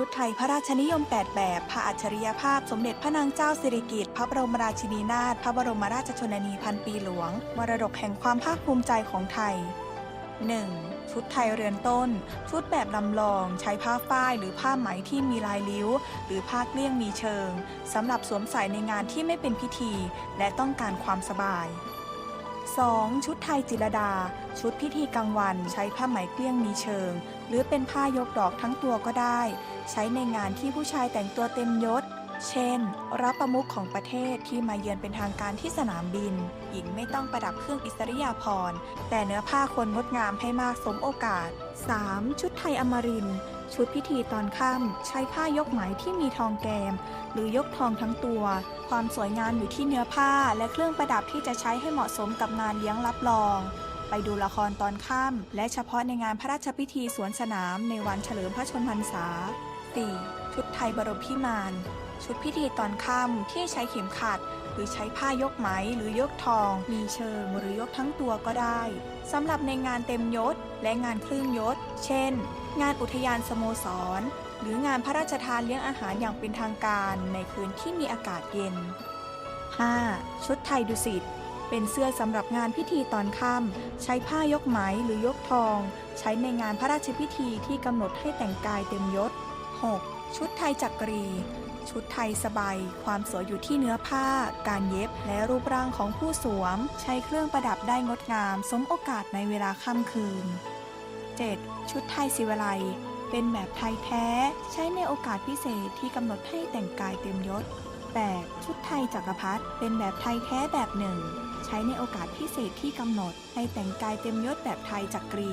ชุดไทยพระราชนิยม 8 แบบ พระอัจฉริยภาพสมเด็จพระนางเจ้าสิริกิติ์พระบรมราชินีนาถพระบรมราชชนนีพันปีหลวง มรดกแห่งความภาคภูมิใจของไทย 1. ชุดไทยเรือนต้น ชุดแบบลำลอง ใช้ผ้าฝ้ายหรือผ้าไหมที่มีลายลิ้ว หรือผ้าเกลี้ยงมีเชิงสำหรับสวมใส่ในงานที่ไม่เป็นพิธี และต้องการความสบาย 2. ชุดไทยจิรดา ชุดพิธีกลางวันใช้ผ้าไหมเกลี้ยงมีเชิง หรือเป็นผ้ายกดอกทั้งตัวก็ได้ ใช้ในงานที่ผู้ชายแต่งตัวเต็มยศ เช่น รับประมุขของประเทศที่มาเยือนเป็นทางการที่สนามบิน หญิงไม่ต้องประดับเครื่องอิสริยาภรณ์ แต่เนื้อผ้าควรงดงามให้มากสมโอกาส 3. ชุดไทยอมรินทร์ ชุดพิธีตอนค่ำใช้ผ้ายกไหมที่มีทองแกม หรือยกทองทั้งตัว ความสวยงามอยู่ที่เนื้อผ้าและเครื่องประดับที่จะใช้ให้เหมาะสมกับงานเลี้ยงรับรอง ไปดูละครตอนค่ำและเฉพาะในงานพระราชพิธีสวนสนามในวันเฉลิมพระชนมพรรษา 4. ชุดไทยบรมพิมาน ชุดพิธีตอนค่ำที่ใช้เข็มขัด หรือใช้ผ้ายกไหมหรือยกทอง มีเชิงหรือยกทั้งตัวก็ได้สำหรับในงานเต็มยศและงานครึ่งยศ เช่น งานอุทยานสโมสร หรืองานพระราชทานเลี้ยงอาหารอย่างเป็นทางการในคืนที่มีอากาศเย็น 5. ชุดไทยดุสิตเป็นเสื้อสำหรับงานพิธีตอนค่ำใช้ผ้ายกไหมหรือยกทอง ใช้ในงานพระราชพิธีที่กำหนดให้แต่งกายเต็มยศ 6. ชุดไทยจักรี ชุดไทยสบาย ความสวยอยู่ที่เนื้อผ้า การเย็บและรูปร่างของผู้สวม ใช้เครื่องประดับได้งดงาม สมโอกาสในเวลาค่ำคืน 7. ชุดไทยศิวไลยเป็นแบบไทยแท้ ใช้ในโอกาสพิเศษที่กำหนดให้แต่งกายเต็มยศ 8. ชุดไทยจักรพรรดิเป็นแบบไทยแท้แบบหนึ่ง ใช้ในโอกาสพิเศษที่กำหนดให้แต่งกายเต็มยศแบบไทยจักรี